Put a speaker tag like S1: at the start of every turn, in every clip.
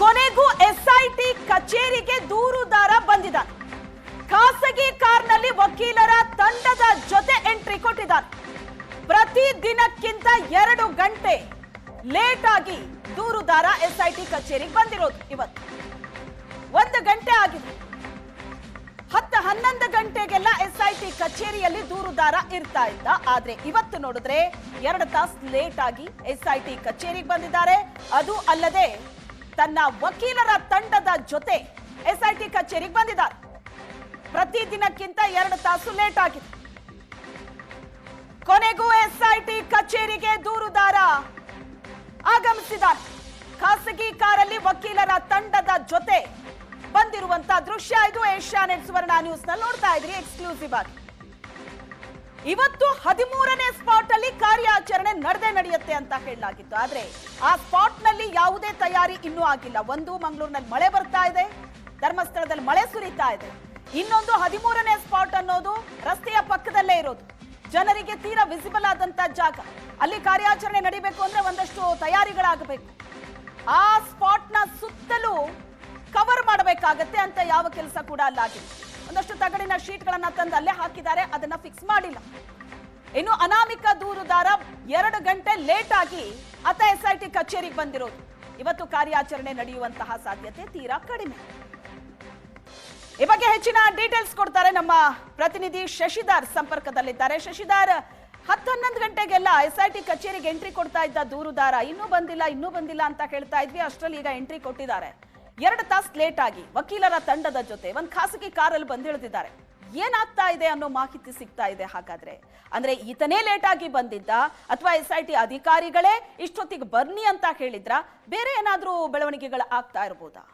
S1: ಕೊನೆಗೂ ಎಸ್ಐಟಿ ಕಚೇರಿಗೆ ದೂರುದಾರ ಬಂದಿದ್ದಾನೆ ಖಾಸಗಿ ಕಾರ್ನಲ್ಲಿ ವಕೀಲರ ತಂಡದ ಜೊತೆ ಎಂಟ್ರಿ ಕೊಟ್ಟಿದ್ದಾನೆ ಪ್ರತಿ ದಿನಕ್ಕಿಂತ ಎರಡು ಗಂಟೆ ಲೇಟ್ ಆಗಿ ದೂರುದಾರ ಎಸ್ಐಟಿ ಕಚೇರಿಗೆ ಬಂದಿರೋದು ಇವತ್ತು. ಒಂದು ಗಂಟೆ ಆಗಿದೆ. ಹತ್ತು ಹನ್ನೊಂದು ಗಂಟೆಗೆಲ್ಲ ಎಸ್ಐಟಿ ಕಚೇರಿಯಲ್ಲಿ ದೂರುದಾರ ಇರ್ತಾ ಇದ್ದ. ಆದ್ರೆ ಇವತ್ತು ನೋಡಿದ್ರೆ ಎರಡು ತಾಸು ಲೇಟ್ ಆಗಿ ಎಸ್ಐಟಿ ಕಚೇರಿಗೆ ಬಂದಿದ್ದಾರೆ. ಅದು ಅಲ್ಲದೆ ತನ್ನ ವಕೀಲರ ತಂಡದ ಜೊತೆ ಎಸ್ಐಟಿ ಕಚೇರಿಗೆ ಬಂದಿದ್ದಾರೆ. ಪ್ರತಿ ದಿನಕ್ಕಿಂತ ಎರಡು ತಾಸು ಲೇಟ್ ಆಗಿದೆ. ಕೊನೆಗೂ ಎಸ್ಐಟಿ ಕಚೇರಿಗೆ ದೂರುದಾರ ಆಗಮಿಸಿದ್ದಾರೆ. ಖಾಸಗಿ ಕಾರಲ್ಲಿ ವಕೀಲರ ತಂಡದ ಜೊತೆ ಬಂದಿರುವಂತಹ ದೃಶ್ಯ ಇದು. ಏಷ್ಯಾನೆಟ್ ಸುವರ್ಣ ನ್ಯೂಸ್ನಲ್ಲಿ ನೋಡ್ತಾ ಇದ್ರಿ. ಎಕ್ಸ್ಕ್ಲೂಸಿವ್ ಆಗಿ. ಇವತ್ತು ಹದಿಮೂರನೇ ಸ್ಪಾಟ್ ಅಲ್ಲಿ ಕಾರ್ಯಾಚರಣೆ ನಡೆದೇ ನಡೆಯುತ್ತೆ ಅಂತ ಹೇಳಲಾಗಿತ್ತು. ಆದ್ರೆ ಆ ಸ್ಪಾಟ್ನಲ್ಲಿ ಯಾವುದೇ ತಯಾರಿ ಇನ್ನೂ ಆಗಿಲ್ಲ. ಒಂದು, ಮಂಗಳೂರಿನಲ್ಲಿ ಮಳೆ ಬರ್ತಾ ಇದೆ. ಧರ್ಮಸ್ಥಳದಲ್ಲಿ ಮಳೆ ಸುರಿತಾ ಇದೆ. ಇನ್ನೊಂದು ಹದಿಮೂರನೇ ಸ್ಪಾಟ್ ಅನ್ನೋದು ರಸ್ತೆಯ ಪಕ್ಕದಲ್ಲೇ ಇರೋದು. ಜನರಿಗೆ ತೀರಾ ವಿಸಿಬಲ್ ಆದಂತ ಜಾಗ. ಅಲ್ಲಿ ಕಾರ್ಯಾಚರಣೆ ನಡಿಬೇಕು ಅಂದ್ರೆ ಒಂದಷ್ಟು ತಯಾರಿಗಳಾಗಬೇಕು. ಆ ಸ್ಪಾಟ್ನ ಸುತ್ತಲೂ ಕವರ್ ಮಾಡಬೇಕಾಗತ್ತೆ ಅಂತ ಯಾವ ಕೆಲಸ ಕೂಡ ಅಲ್ಲಾಗಿಲ್ಲ ಒಂದಷ್ಟು ತಗಡಿನ ಶೀಟ್ಗಳನ್ನ ತಂದು ಅಲ್ಲೇ ಹಾಕಿದ್ದಾರೆ, ಅದನ್ನ ಫಿಕ್ಸ್ ಮಾಡಿಲ್ಲ. ಇನ್ನು ಅನಾಮಿಕ ದೂರುದಾರ ಎರಡು ಗಂಟೆ ಲೇಟ್ ಆಗಿ ಐ ಎಸ್ಐಟಿ ಕಚೇರಿಗೆ ಬಂದಿರೋದು. ಇವತ್ತು ಕಾರ್ಯಾಚರಣೆ ನಡೆಯುವಂತಹ ಸಾಧ್ಯತೆ ತೀರಾ ಕಡಿಮೆ. ಈ ಬಗ್ಗೆ ಹೆಚ್ಚಿನ ಡೀಟೇಲ್ಸ್ ಕೊಡ್ತಾರೆ ನಮ್ಮ ಪ್ರತಿನಿಧಿ ಶಶಿಧರ್ ಸಂಪರ್ಕದಲ್ಲಿದ್ದಾರೆ. ಶಶಿಧರ್ ಹತ್ತು ಹನ್ನೊಂದು ಗಂಟೆಗೆಲ್ಲ ಎಸ್ಐಟಿ ಕಚೇರಿಗೆ ಎಂಟ್ರಿ ಕೊಡ್ತಾ ಇದ್ದ ದೂರುದಾರ ಇನ್ನೂ ಬಂದಿಲ್ಲ ಇನ್ನೂ ಬಂದಿಲ್ಲ ಅಂತ ಹೇಳ್ತಾ ಇದ್ವಿ. ಅಷ್ಟರಲ್ಲಿ ಈಗ ಎಂಟ್ರಿ ಕೊಟ್ಟಿದ್ದಾರೆ. ಎರಡು ತಾಸು ಲೇಟ್ ಆಗಿ ವಕೀಲರ ತಂಡದ ಜೊತೆ ಒಂದು ಖಾಸಗಿ ಕಾರಲ್ಲಿ ಬಂದಿಳಿದಿದ್ದಾರೆ. ಏನಾಗ್ತಾ ಇದೆ ಅನ್ನೋ ಮಾಹಿತಿ ಸಿಗ್ತಾ ಇದೆ ಹಾಗಾದ್ರೆ. ಅಂದ್ರೆ ಈತನೇ ಲೇಟ್ ಆಗಿ ಬಂದಿದ್ದ ಅಥವಾ ಎಸ್ ಐ ಟಿ ಅಧಿಕಾರಿಗಳೇ ಇಷ್ಟೊತ್ತಿಗೆ ಬರ್ನಿ ಅಂತ ಹೇಳಿದ್ರ? ಬೇರೆ ಏನಾದ್ರೂ ಬೆಳವಣಿಗೆಗಳು ಆಗ್ತಾ ಇರ್ಬೋದಾ?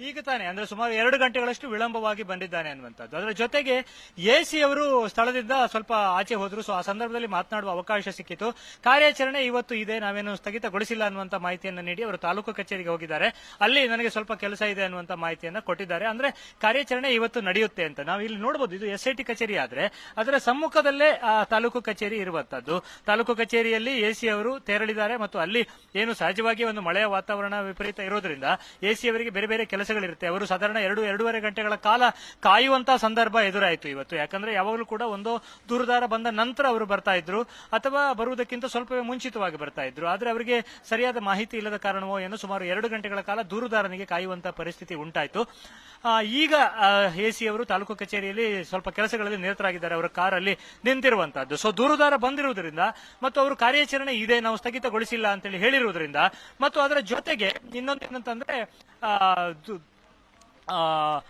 S2: ಈಗ ತಾನೆ, ಅಂದ್ರೆ ಸುಮಾರು ಎರಡು ಗಂಟೆಗಳಷ್ಟು ವಿಳಂಬವಾಗಿ ಬಂದಿದ್ದಾನೆ ಅನ್ನುವಂಥದ್ದು. ಅದರ ಜೊತೆಗೆ ಎಸಿ ಅವರು ಸ್ಥಳದಿಂದ ಸ್ವಲ್ಪ ಆಚೆ ಹೋದ್ರು, ಸೊ ಆ ಸಂದರ್ಭದಲ್ಲಿ ಮಾತನಾಡುವ ಅವಕಾಶ ಸಿಕ್ಕಿತು. ಕಾರ್ಯಾಚರಣೆ ಇವತ್ತು ಇದೆ, ನಾವೇನು ಸ್ಥಗಿತಗೊಳಿಸಿಲ್ಲ ಅನ್ನುವಂತ ಮಾಹಿತಿಯನ್ನು ನೀಡಿ ಅವರು ತಾಲೂಕು ಕಚೇರಿಗೆ ಹೋಗಿದ್ದಾರೆ. ಅಲ್ಲಿ ನನಗೆ ಸ್ವಲ್ಪ ಕೆಲಸ ಇದೆ ಅನ್ನುವಂತ ಮಾಹಿತಿಯನ್ನು ಕೊಟ್ಟಿದ್ದಾರೆ. ಅಂದ್ರೆ ಕಾರ್ಯಾಚರಣೆ ಇವತ್ತು ನಡೆಯುತ್ತೆ ಅಂತ. ನಾವು ಇಲ್ಲಿ ನೋಡಬಹುದು ಇದು ಎಸ್ ಐ ಟಿ ಕಚೇರಿ ಆದ್ರೆ ಅದರ ಸಮ್ಮುಖದಲ್ಲೇ ತಾಲೂಕು ಕಚೇರಿ ಇರುವಂತದ್ದು ತಾಲೂಕು ಕಚೇರಿಯಲ್ಲಿ ಎಸಿ ಅವರು ತೆರಳಿದ್ದಾರೆ ಮತ್ತು ಅಲ್ಲಿ ಏನು ಸಹಜವಾಗಿ ಒಂದು ಮಳೆಯ ವಾತಾವರಣ ವಿಪರೀತ ಇರೋದ್ರಿಂದ ಎಸಿ ಅವರಿಗೆ ಬೇರೆ ಬೇರೆ ಕೆಲಸಗಳಿರುತ್ತೆ. ಅವರು ಸಾಧಾರಣ ಎರಡು, ಎರಡೂವರೆ ಗಂಟೆಗಳ ಕಾಲ ಕಾಯುವಂತಹ ಸಂದರ್ಭ ಎದುರಾಯಿತು ಇವತ್ತು. ಯಾಕಂದ್ರೆ ಯಾವಾಗಲೂ ಕೂಡ ಒಂದು ದೂರದಾರ ಬಂದ ನಂತರ ಅವರು ಬರ್ತಾ ಇದ್ರು, ಅಥವಾ ಬರುವುದಕ್ಕಿಂತ ಸ್ವಲ್ಪವೇ ಮುಂಚಿತವಾಗಿ ಬರ್ತಾ ಇದ್ರು. ಆದ್ರೆ ಅವರಿಗೆ ಸರಿಯಾದ ಮಾಹಿತಿ ಇಲ್ಲದ ಕಾರಣವೋ ಏನೋ ಸುಮಾರು ಎರಡು ಗಂಟೆಗಳ ಕಾಲ ದೂರುದಾರನಿಗೆ ಕಾಯುವಂತಹ ಪರಿಸ್ಥಿತಿ ಉಂಟಾಯಿತು. ಈಗ ಎಸಿ ಅವರು ತಾಲೂಕು ಕಚೇರಿಯಲ್ಲಿ ಸ್ವಲ್ಪ ಕೆಲಸಗಳಲ್ಲಿ ನಿರತರಾಗಿದ್ದಾರೆ. ಅವರ ಕಾರಲ್ಲಿ ನಿಂತಿರುವಂತಹದ್ದು. ಸೊ ದೂರುದಾರ ಬಂದಿರುವುದರಿಂದ ಮತ್ತು ಅವರು ಕಾರ್ಯಾಚರಣೆ ಇದೆ, ನಾವು ಸ್ಥಗಿತಗೊಳಿಸಿಲ್ಲ ಅಂತೇಳಿ ಹೇಳಿರುವುದರಿಂದ ಮತ್ತು ಅದರ ಜೊತೆಗೆ ಇನ್ನೊಂದು ಏನಂತಂದ್ರೆ ಆ, ದು- ಆ, ಆ,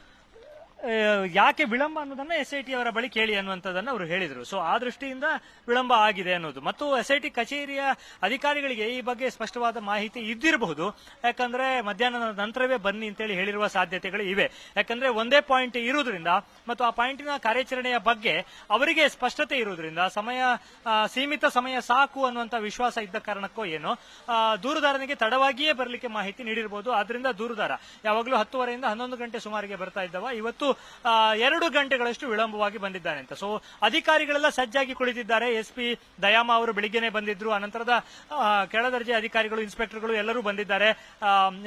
S2: ಯಾಕೆ ವಿಳಂಬ ಅನ್ನೋದನ್ನ ಎಸ್ ಐ ಟಿ ಅವರ ಬಳಿ ಕೇಳಿ ಅನ್ನುವಂಥದ್ದನ್ನು ಅವರು ಹೇಳಿದರು. ಸೊ ಆ ದೃಷ್ಟಿಯಿಂದ ವಿಳಂಬ ಆಗಿದೆ ಅನ್ನೋದು. ಮತ್ತು ಎಸ್ ಐ ಟಿ ಕಚೇರಿಯ ಅಧಿಕಾರಿಗಳಿಗೆ ಈ ಬಗ್ಗೆ ಸ್ಪಷ್ಟವಾದ ಮಾಹಿತಿ ಇದ್ದಿರಬಹುದು. ಯಾಕಂದ್ರೆ ಮಧ್ಯಾಹ್ನದ ನಂತರವೇ ಬನ್ನಿ ಅಂತೇಳಿ ಹೇಳಿರುವ ಸಾಧ್ಯತೆಗಳು ಇವೆ. ಯಾಕಂದ್ರೆ ಒಂದೇ ಪಾಯಿಂಟ್ ಇರುವುದರಿಂದ ಮತ್ತು ಆ ಪಾಯಿಂಟಿನ ಕಾರ್ಯಾಚರಣೆಯ ಬಗ್ಗೆ ಅವರಿಗೆ ಸ್ಪಷ್ಟತೆ ಇರುವುದರಿಂದ ಸಮಯ ಸೀಮಿತ ಸಮಯ ಸಾಕು ಅನ್ನುವಂಥ ವಿಶ್ವಾಸ ಇದ್ದ ಕಾರಣಕ್ಕೋ ಏನೋ ದೂರದಾರನಿಗೆ ತಡವಾಗಿಯೇ ಬರಲಿಕ್ಕೆ ಮಾಹಿತಿ ನೀಡಿರಬಹುದು. ಆದ್ರಿಂದ ದೂರದಾರ ಯಾವಾಗಲೂ ಹತ್ತುವರೆಯಿಂದ ಹನ್ನೊಂದು ಗಂಟೆ ಸುಮಾರಿಗೆ ಬರ್ತಾ ಇದ್ದವ. ಇವತ್ತು ಎರಡು ಗಂಟೆಗಳಷ್ಟು ವಿಳಂಬವಾಗಿ ಬಂದಿದ್ದಾರೆ ಅಂತ ಸೊ ಅಧಿಕಾರಿಗಳೆಲ್ಲ ಸಜ್ಜಾಗಿ ಕುಳಿತಿದ್ದಾರೆ. ಎಸ್ ಪಿ ದಯಾಮ ಅವರು ಬೆಳಿಗ್ಗೆನೆ ಬಂದಿದ್ರು. ಅನಂತರದ ಕೆಳದರ್ಜೆ ಅಧಿಕಾರಿಗಳು, ಇನ್ಸ್ಪೆಕ್ಟರ್ಗಳು ಎಲ್ಲರೂ ಬಂದಿದ್ದಾರೆ.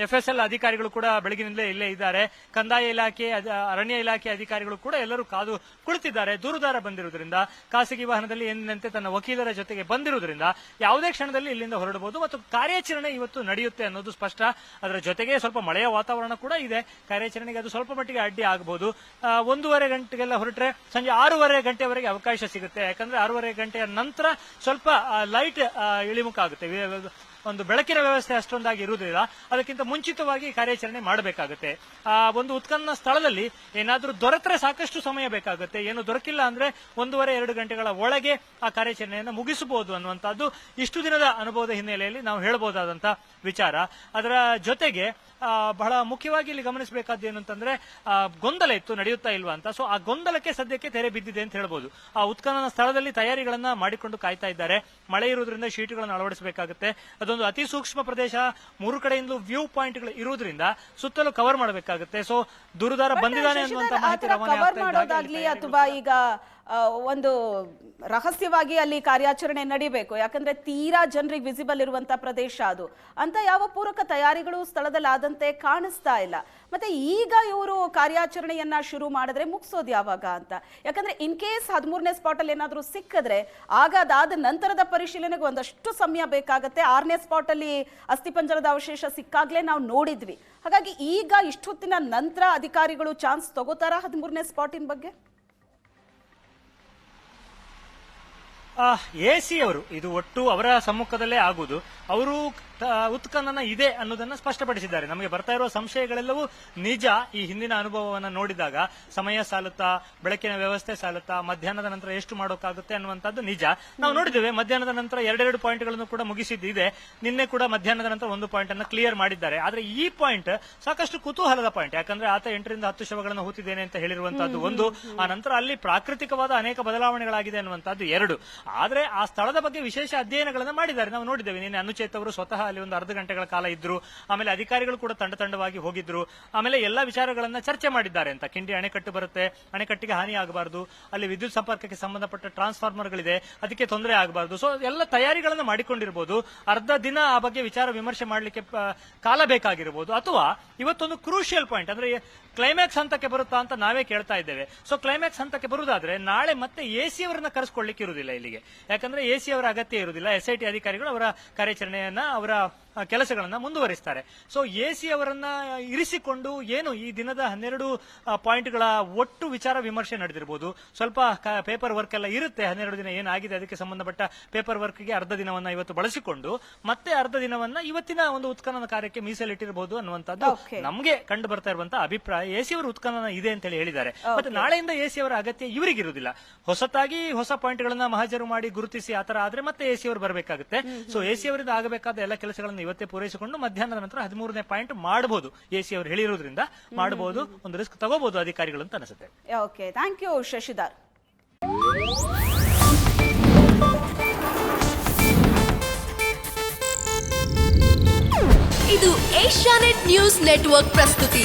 S2: ಎಫ್ ಎಸ್ ಎಲ್ ಅಧಿಕಾರಿಗಳು ಕೂಡ ಬೆಳಗಿನಿಂದಲೇ ಇಲ್ಲೇ ಇದ್ದಾರೆ. ಕಂದಾಯ ಇಲಾಖೆ ಅರಣ್ಯ ಇಲಾಖೆ ಅಧಿಕಾರಿಗಳು ಕೂಡ ಎಲ್ಲರೂ ಕಾದು ಕುಳಿತಿದ್ದಾರೆ. ದೂರುದಾರ ಬಂದಿರುವುದರಿಂದ, ಖಾಸಗಿ ವಾಹನದಲ್ಲಿ ಎಂದಿನಂತೆ ತನ್ನ ವಕೀಲರ ಜೊತೆಗೆ ಬಂದಿರುವುದರಿಂದ, ಯಾವುದೇ ಕ್ಷಣದಲ್ಲಿ ಇಲ್ಲಿಂದ ಹೊರಡಬಹುದು ಮತ್ತು ಕಾರ್ಯಾಚರಣೆ ಇವತ್ತು ನಡೆಯುತ್ತೆ ಅನ್ನೋದು ಸ್ಪಷ್ಟ. ಅದರ ಜೊತೆಗೆ ಸ್ವಲ್ಪ ಮಳೆಯ ವಾತಾವರಣ ಕೂಡ ಇದೆ. ಕಾರ್ಯಾಚರಣೆಗೆ ಅದು ಸ್ವಲ್ಪ ಮಟ್ಟಿಗೆ ಅಡ್ಡಿ ಆಗಬಹುದು. ಒಂದೂವರೆ ಗಂಟೆಗೆಲ್ಲ ಹೊರಟ್ರೆ ಸಂಜೆ ಆರೂವರೆ ಗಂಟೆವರೆಗೆ ಅವಕಾಶ ಸಿಗುತ್ತೆ. ಯಾಕಂದ್ರೆ ಆರೂವರೆ ಗಂಟೆಯ ನಂತರ ಸ್ವಲ್ಪ ಲೈಟ್ ಇಳಿಮುಖ ಆಗುತ್ತೆ ಒಂದು ಬೆಳಕಿನ ವ್ಯವಸ್ಥೆ ಅಷ್ಟೊಂದಾಗಿ ಇರುವುದಿಲ್ಲ. ಅದಕ್ಕಿಂತ ಮುಂಚಿತವಾಗಿ ಕಾರ್ಯಾಚರಣೆ ಮಾಡಬೇಕಾಗುತ್ತೆ. ಆ, ಒಂದು ಉತ್ಖನನ ಸ್ಥಳದಲ್ಲಿ ಏನಾದರೂ ದೊರೆತರೆ ಸಾಕಷ್ಟು ಸಮಯ ಬೇಕಾಗುತ್ತೆ. ಏನು ದೊರಕಿಲ್ಲ ಅಂದ್ರೆ ಒಂದೂವರೆ, ಎರಡು ಗಂಟೆಗಳ ಒಳಗೆ ಆ ಕಾರ್ಯಾಚರಣೆಯನ್ನು ಮುಗಿಸಬಹುದು ಅನ್ನುವಂಥದ್ದು ಇಷ್ಟು ದಿನದ ಅನುಭವದ ಹಿನ್ನೆಲೆಯಲ್ಲಿ ನಾವು ಹೇಳಬಹುದಾದಂತ ವಿಚಾರ. ಅದರ ಜೊತೆಗೆ ಬಹಳ ಮುಖ್ಯವಾಗಿ ಇಲ್ಲಿ ಗಮನಿಸಬೇಕಾದ ಏನು ಅಂತಂದ್ರೆ ಗೊಂದಲ ಇತ್ತು, ನಡೆಯುತ್ತಾ ಇಲ್ವಾ ಅಂತ. ಸೊ ಆ ಗೊಂದಲಕ್ಕೆ ಸದ್ಯಕ್ಕೆ ತೆರೆ ಬಿದ್ದಿದೆ ಅಂತ ಹೇಳ್ಬೋದು. ಆ ಉತ್ಖನನ ಸ್ಥಳದಲ್ಲಿ ತಯಾರಿಗಳನ್ನ ಮಾಡಿಕೊಂಡು ಕಾಯ್ತಾ ಇದ್ದಾರೆ. ಮಳೆ ಇರುವುದರಿಂದ ಶೀಟ್ಗಳನ್ನು ಅಳವಡಿಸಬೇಕಾಗುತ್ತೆ. ಅದೊಂದು ಅತಿ ಸೂಕ್ಷ್ಮ ಪ್ರದೇಶ ಮೂರು ಕಡೆಯಿಂದಲೂ ವ್ಯೂ ಪಾಯಿಂಟ್ಗಳು ಇರುವುದರಿಂದ ಸುತ್ತಲೂ ಕವರ್ ಮಾಡಬೇಕಾಗುತ್ತೆ. ಸೊ ದುರುದಾರ ಬಂದಿದ್ದಾನೆ ಅನ್ನುವಂತ ಮಾಹಿತಿ ರವಾನೆ ಇದ್ದ
S1: ಅಥವಾ ಈಗ ಒಂದು ರಹಸ್ಯವಾಗಿ ಅಲ್ಲಿ ಕಾರ್ಯಾಚರಣೆ ನಡಿಬೇಕು. ಯಾಕಂದ್ರೆ ತೀರಾ ಜನರಿಗೆ ವಿಸಿಬಲ್ ಇರುವಂತ ಪ್ರದೇಶ ಅದು. ಅಂತ ಯಾವ ಪೂರಕ ತಯಾರಿಗಳು ಸ್ಥಳದಲ್ಲಿ ಆದಂತೆ ಕಾಣಿಸ್ತಾ ಇಲ್ಲ. ಮತ್ತೆ ಈಗ ಇವರು ಕಾರ್ಯಾಚರಣೆಯನ್ನ ಶುರು ಮಾಡಿದ್ರೆ ಮುಗಿಸೋದು ಯಾವಾಗ ಅಂತ. ಯಾಕಂದ್ರೆ ಇನ್ ಕೇಸ್ ಹದಿಮೂರನೇ ಸ್ಪಾಟ್ ಅಲ್ಲಿ ಏನಾದ್ರೂ ಸಿಕ್ಕಿದ್ರೆ ಆಗ ಅದಾದ ನಂತರದ ಪರಿಶೀಲನೆಗೆ ಒಂದಷ್ಟು ಸಮಯ ಬೇಕಾಗತ್ತೆ. ಆರನೇ ಸ್ಪಾಟ್ ಅಲ್ಲಿ ಅಸ್ಥಿಪಂಜರದ ಅವಶೇಷ ಸಿಕ್ಕಾಗ್ಲೇ ನಾವು ನೋಡಿದ್ವಿ. ಹಾಗಾಗಿ ಈಗ ಇಷ್ಟೊತ್ತಿನ ನಂತರ ಅಧಿಕಾರಿಗಳು ಚಾನ್ಸ್ ತಗೋತಾರ ಹದಿಮೂರನೇ ಸ್ಪಾಟಿನ ಬಗ್ಗೆ?
S2: ಎ ಸಿ ಅವರು ಇದು ಒಟ್ಟು ಅವರ ಸಮ್ಮುಖದಲ್ಲೇ ಆಗುವುದು ಅವರು ಉತ್ಖನನ ಇದೆ ಅನ್ನೋದನ್ನ ಸ್ಪಷ್ಟಪಡಿಸಿದ್ದಾರೆ. ನಮಗೆ ಬರ್ತಾ ಇರುವ ಸಂಶಯಗಳೆಲ್ಲವೂ ನಿಜ. ಈ ಹಿಂದಿನ ಅನುಭವವನ್ನ ನೋಡಿದಾಗ ಸಮಯ ಸಾಲುತ್ತಾ ಬೆಳಕಿನ ವ್ಯವಸ್ಥೆ ಸಾಲುತ್ತಾ ಮಧ್ಯಾಹ್ನದ ನಂತರ ಎಷ್ಟು ಮಾಡೋಕ್ಕಾಗುತ್ತೆ ಅನ್ನುವಂಥದ್ದು ನಿಜ. ನಾವು ನೋಡಿದ್ದೇವೆ ಮಧ್ಯಾಹ್ನದ ನಂತರ ಎರಡೆರಡು ಪಾಯಿಂಟ್ಗಳನ್ನು ಕೂಡ ಮುಗಿಸಿದ್ದಿದೆ ನಿನ್ನೆ ಕೂಡ ಮಧ್ಯಾಹ್ನದ ನಂತರ ಒಂದು ಪಾಯಿಂಟ್ ಅನ್ನು ಕ್ಲಿಯರ್ ಮಾಡಿದ್ದಾರೆ. ಆದ್ರೆ ಈ ಪಾಯಿಂಟ್ ಸಾಕಷ್ಟು ಕುತೂಹಲದ ಪಾಯಿಂಟ್. ಯಾಕಂದ್ರೆ ಆತ ಎಂಟರಿಂದ ಹತ್ತು ಶವಗಳನ್ನು ಹೂತಿದ್ದೇನೆ ಅಂತ ಹೇಳಿರುವಂತದ್ದು ಒಂದು. ಆ ನಂತರ ಅಲ್ಲಿ ಪ್ರಾಕೃತಿಕವಾದ ಅನೇಕ ಬದಲಾವಣೆಗಳಾಗಿದೆ ಅನ್ನುವಂಥದ್ದು ಎರಡು. ಆದ್ರೆ ಆ ಸ್ಥಳದ ಬಗ್ಗೆ ವಿಶೇಷ ಅಧ್ಯಯನಗಳನ್ನು ಮಾಡಿದ್ದಾರೆ. ನಾವು ನೋಡಿದ್ದೇವೆ ನಿನ್ನೆ ಅನುಚೇತ್ ಅವರು ಸ್ವತಃ ಅಲ್ಲಿ ಒಂದು ಅರ್ಧ ಗಂಟೆಗಳ ಕಾಲ ಇದ್ರು. ಆಮೇಲೆ ಅಧಿಕಾರಿಗಳು ಕೂಡ ತಂಡ ತಂಡವಾಗಿ ಹೋಗಿದ್ರು. ಆಮೇಲೆ ಎಲ್ಲಾ ವಿಚಾರಗಳನ್ನ ಚರ್ಚೆ ಮಾಡಿದ್ದಾರೆ ಅಂತ. ಕಿಂಡಿ ಅಣೆಕಟ್ಟು ಬರುತ್ತೆ, ಅಣೆಕಟ್ಟಿಗೆ ಹಾನಿ ಆಗಬಾರದು, ಅಲ್ಲಿ ವಿದ್ಯುತ್ ಸಂಪರ್ಕಕ್ಕೆ ಸಂಬಂಧಪಟ್ಟ ಟ್ರಾನ್ಸ್ಫಾರ್ಮರ್ಗಳಿದೆ, ಅದಕ್ಕೆ ತೊಂದರೆ ಆಗಬಾರದು. ಸೊ ಎಲ್ಲ ತಯಾರಿಗಳನ್ನು ಮಾಡಿಕೊಂಡಿರಬಹುದು ಅರ್ಧ ದಿನ ಆ ಬಗ್ಗೆ ವಿಚಾರ ವಿಮರ್ಶೆ ಮಾಡಲಿಕ್ಕೆ ಕಾಲ ಬೇಕಾಗಿರಬಹುದು ಅಥವಾ ಇವತ್ತೊಂದು ಕ್ರೂಷಿಯಲ್ ಪಾಯಿಂಟ್ ಅಂದ್ರೆ ಕ್ಲೈಮ್ಯಾಕ್ಸ್ ಹಂತಕ್ಕೆ ಬರುತ್ತಾ ಅಂತ ನಾವೇ ಕೇಳ್ತಾ ಇದ್ದೇವೆ. ಸೊ ಕ್ಲೈಮ್ಯಾಕ್ಸ್ ಹಂತಕ್ಕೆ ಬರುವುದಾದ್ರೆ ನಾಳೆ ಮತ್ತೆ ಎ ಸಿ ಅವರನ್ನ ಕರೆಸ್ಕೊಳ್ಳಿಕ್ಕೆ ಇರುವುದಿಲ್ಲ ಇಲ್ಲಿಗೆ. ಯಾಕಂದ್ರೆ ಎ ಸಿ ಅವರ ಅಗತ್ಯ ಇರುವುದಿಲ್ಲ. ಎಸ್ಐಟಿ ಅಧಿಕಾರಿಗಳು ಅವರ ಕಾರ್ಯಾಚರಣೆಯನ್ನ, ಅವರ ಆ, ಕೆಲಸಗಳನ್ನ ಮುಂದುವರಿಸ್ತಾರೆ. ಸೊ ಎ ಸಿ ಅವರನ್ನ ಇರಿಸಿಕೊಂಡು ಏನು ಈ ದಿನದ ಹನ್ನೆರಡು ಪಾಯಿಂಟ್ಗಳ ಒಟ್ಟು ವಿಚಾರ ವಿಮರ್ಶೆ ನಡೆದಿರಬಹುದು ಸ್ವಲ್ಪ ಪೇಪರ್ ವರ್ಕ್ ಎಲ್ಲ ಇರುತ್ತೆ. ಹನ್ನೆರಡು ದಿನ ಏನಾಗಿದೆ ಅದಕ್ಕೆ ಸಂಬಂಧಪಟ್ಟ ಪೇಪರ್ ವರ್ಕ್ಗೆ ಅರ್ಧ ದಿನವನ್ನ ಇವತ್ತು ಬಳಸಿಕೊಂಡು ಮತ್ತೆ ಅರ್ಧ ದಿನವನ್ನ ಇವತ್ತಿನ ಒಂದು ಉತ್ಖನನ ಕಾರ್ಯಕ್ಕೆ ಮೀಸಲಿಟ್ಟಿರಬಹುದು ಅನ್ನುವಂಥದ್ದು. ನಮಗೆ ಕಂಡು ಬರ್ತಾ ಇರುವಂತಹ ಅಭಿಪ್ರಾಯ. ಎ ಸಿ ಅವರ ಉತ್ಖನನ ಇದೆ ಅಂತ ಹೇಳಿ ಹೇಳಿದ್ದಾರೆ. ಮತ್ತೆ ನಾಳೆಯಿಂದ ಎ ಸಿ ಅವರ ಅಗತ್ಯ ಇವರಿಗಿರುವುದಿಲ್ಲ. ಹೊಸತಾಗಿ ಹೊಸ ಪಾಯಿಂಟ್ಗಳನ್ನ ಮಹಾಜರು ಮಾಡಿ ಗುರುತಿಸಿ ಆತರ ಆದ್ರೆ ಮತ್ತೆ ಎ ಸಿ ಅವರು ಬರಬೇಕಾಗುತ್ತೆ. ಸೊ ಎ ಸಿ ಅವರಿಂದ ಆಗಬೇಕಾದ ಎಲ್ಲ ಕೆಲಸಗಳನ್ನು ಇವತ್ತೇ ಪೂರೈಸಿಕೊಂಡು ಮಧ್ಯಾಹ್ನದ ನಂತರ ಹದಿಮೂರನೇ ಪಾಯಿಂಟ್ ಮಾಡಬಹುದು ಎ ಸಿ ಅವರು ಹೇಳಿರೋದ್ರಿಂದ ಮಾಡಬಹುದು ಒಂದು ರಿಸ್ಕ್ ತಗೋಬಹುದು ಅಧಿಕಾರಿಗಳು ಅಂತ ಅನಿಸುತ್ತೆ.
S1: Okay thank you Shashidhar.
S3: ಇದು ಏಷ್ಯಾನೆಟ್ ನ್ಯೂಸ್ ನೆಟ್ವರ್ಕ್ ಪ್ರಸ್ತುತಿ.